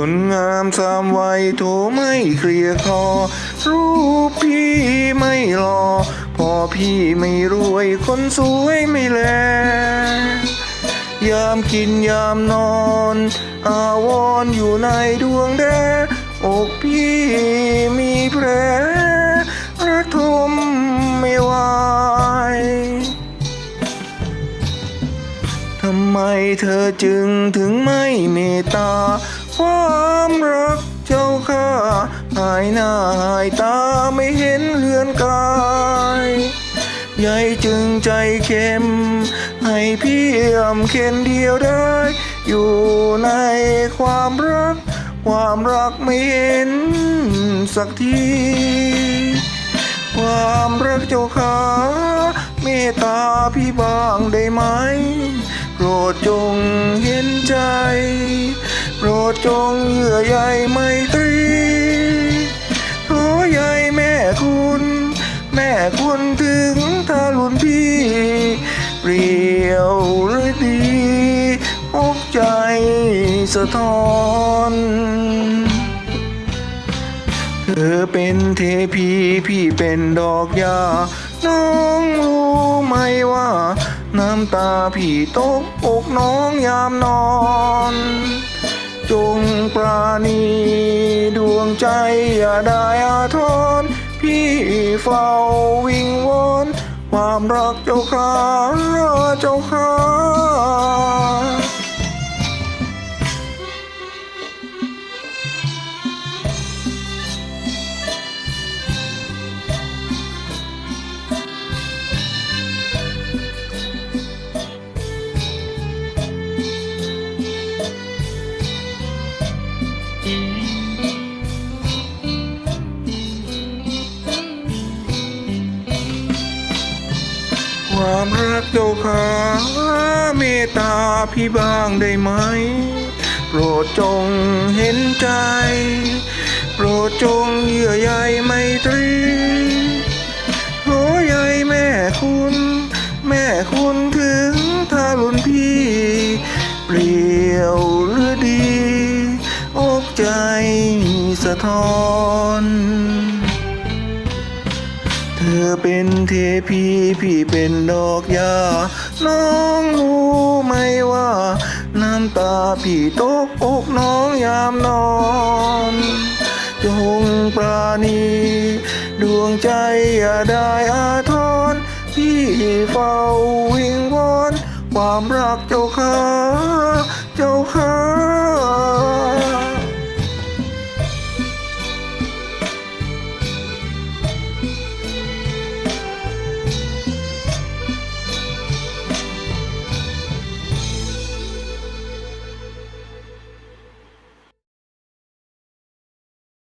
คนงามสามวัยโถไม่เคลียร์คอรูปพี่ไม่หล่อพอพี่ไม่รวยคนสวยไม่แล ยามกินยามนอน อาวรณ์อยู่ในดวงแดอกพี่มีแผลระทมไม่ไหวทำไมเธอจึงถึงไม่เมตตา ความรักเจ้าข้าหายหน้าหายตาไม่เห็นเลือนกายใหญ่จึงใจเข้ม ให้พี่ยำเข็นเดียวได้ อยู่ในความรัก ความรักไม่เห็นสักที ความรักเจ้าขาเมตตาพี่บ้างได้ไหม โปรดจงเห็นใจ จงเยื่อใยไมตรีโถใยแม่คุณ แม่คุณถึงทารุณพี่เปรียวหรือดีอกใจสะท้อนเธอเป็นเทพีพี่เป็นดอกยา น้องรู้ไหมว่า น้ำตาพี่ตกอกน้องยามนอน จงปราณีดวงใจอย่าได้อาทรพี่เฝ้าวิงวอนความรักเจ้าข้าเจ้าข้า ความรักเจ้าขาเมตตาพี่บ้างได้ไหม โปรดจงเห็นใจ โปรดจงเยื่อใยไมตรีโถใยแม่คุณ แม่คุณถึงทารุณพี่ เปลี่ยวหรือดี อกใจสะท้อน อเป็นเทพีพี่เป็นดอกยา น้องรู้ไหมว่า น้ำตาพี่ตกอกน้องยามนอน จงปราณีดวงใจอย่าได้อาทรพี่เฝ้าวิงวอนความรักเจ้าข้าเจ้าข้า